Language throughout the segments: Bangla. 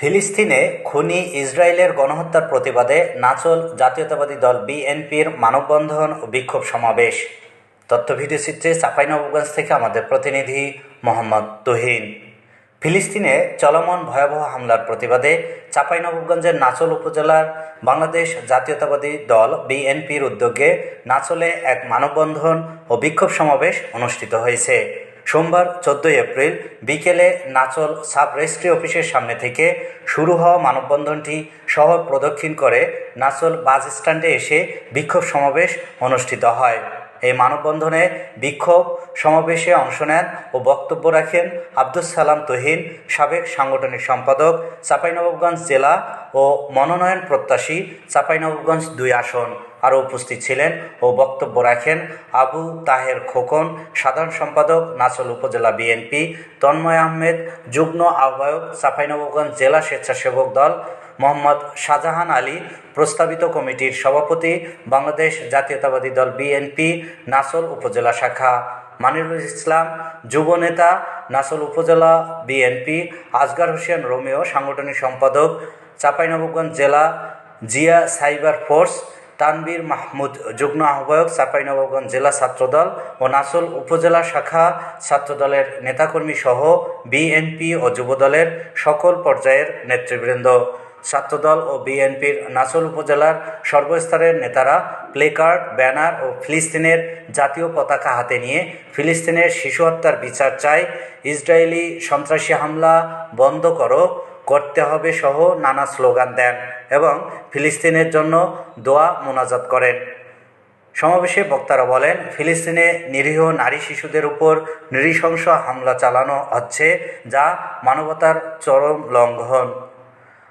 ফিলিস্তিনে খুনি ইসরায়েলের গণহত্যার প্রতিবাদে নাচল জাতীয়তাবাদী দল বিএনপির মানববন্ধন ও বিক্ষোভ সমাবেশ। তথ্য ভিডিওচিত্রে চাঁপাইনবাবগঞ্জ থেকে আমাদের প্রতিনিধি মোহাম্মদ তুহিন। ফিলিস্তিনে চলমান ভয়াবহ হামলার প্রতিবাদে চাঁপাইনবাবগঞ্জের নাচল উপজেলার বাংলাদেশ জাতীয়তাবাদী দল বিএনপির উদ্যোগে নাচলে এক মানববন্ধন ও বিক্ষোভ সমাবেশ অনুষ্ঠিত হয়েছে। সোমবার চোদ্দোই এপ্রিল বিকেলে নাচল সাব রেজিস্ট্রি অফিসের সামনে থেকে শুরু হওয়া মানববন্ধনটি শহর প্রদক্ষিণ করে নাচল বাস স্ট্যান্ডে এসে বিক্ষোভ সমাবেশ অনুষ্ঠিত হয়। এই মানববন্ধনে বিক্ষোভ সমাবেশে অংশ নেন ও বক্তব্য রাখেন আব্দুস সালাম তহিন, সাবেক সাংগঠনিক সম্পাদক, চাঁপাইনবাবগঞ্জ জেলা ও মনোনয়ন প্রত্যাশী, চাঁপাইনবাবগঞ্জ দুই আসন। আরও উপস্থিত ছিলেন ও বক্তব্য রাখেন আবু তাহের খোকন, সাধারণ সম্পাদক, নাচল উপজেলা বিএনপি, তন্ময় আহমেদ, যুগ্ম আহ্বায়ক চাঁপাইনবাবগঞ্জ জেলা স্বেচ্ছাসেবক দল, মোহাম্মদ শাহজাহান আলী, প্রস্তাবিত কমিটির সভাপতি, বাংলাদেশ জাতীয়তাবাদী দল বিএনপি নাসল উপজেলা শাখা, মানিরুল ইসলাম, যুব নেতা নাসল উপজেলা বিএনপি, আজগার হোসেন রোমেও সাংগঠনিক সম্পাদক, চাঁপাইনবাবগঞ্জ জেলা জিয়া সাইবার ফোর্স তানবীর মাহমুদ, যুগ্ম আহ্বায়ক চাঁপাইনবাবগঞ্জ জেলা ছাত্রদল ও নাসল উপজেলা শাখা ছাত্রদলের নেতাকর্মী সহ বিএনপি ও যুবদলের সকল পর্যায়ের নেতৃবৃন্দ। ছাত্রদল ও বিএনপির নাসল উপজেলার সর্বস্তরের নেতারা প্লেকার্ড, ব্যানার ও ফিলিস্তিনের জাতীয় পতাকা হাতে নিয়ে ফিলিস্তিনের শিশু হত্যার বিচার চাই ইসরায়েলি সন্ত্রাসী হামলা বন্ধ করো। করতে হবে সহ নানা স্লোগান দেন এবং ফিলিস্তিনের জন্য দোয়া মোনাজাত করেন। সমাবেশে বক্তারা বলেন, ফিলিস্তিনে নিরীহ নারী শিশুদের উপর নৃশংস হামলা চালানো হচ্ছে যা মানবতার চরম লঙ্ঘন।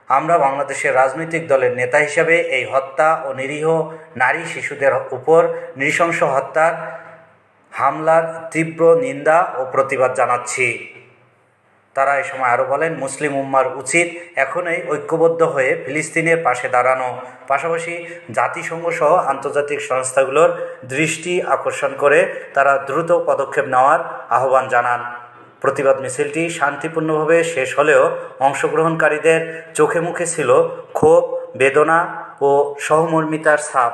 আমরা বাংলাদেশের রাজনৈতিক দলের নেতা হিসাবে এই হত্যা ও নিরীহ নারী শিশুদের উপর নৃশংস হত্যার হামলার তীব্র নিন্দা ও প্রতিবাদ জানাচ্ছি। তারা এ সময় আরও বলেন, মুসলিম উম্মার উচিত এখনই ঐক্যবদ্ধ হয়ে ফিলিস্তিনের পাশে দাঁড়ানো। পাশাপাশি জাতিসংঘ সহ আন্তর্জাতিক সংস্থাগুলোর দৃষ্টি আকর্ষণ করে তারা দ্রুত পদক্ষেপ নেওয়ার আহ্বান জানান। প্রতিবাদ মিছিলটি শান্তিপূর্ণভাবে শেষ হলেও অংশগ্রহণকারীদের চোখে মুখে ছিল ক্ষোভ, বেদনা ও সহমর্মিতার ছাপ।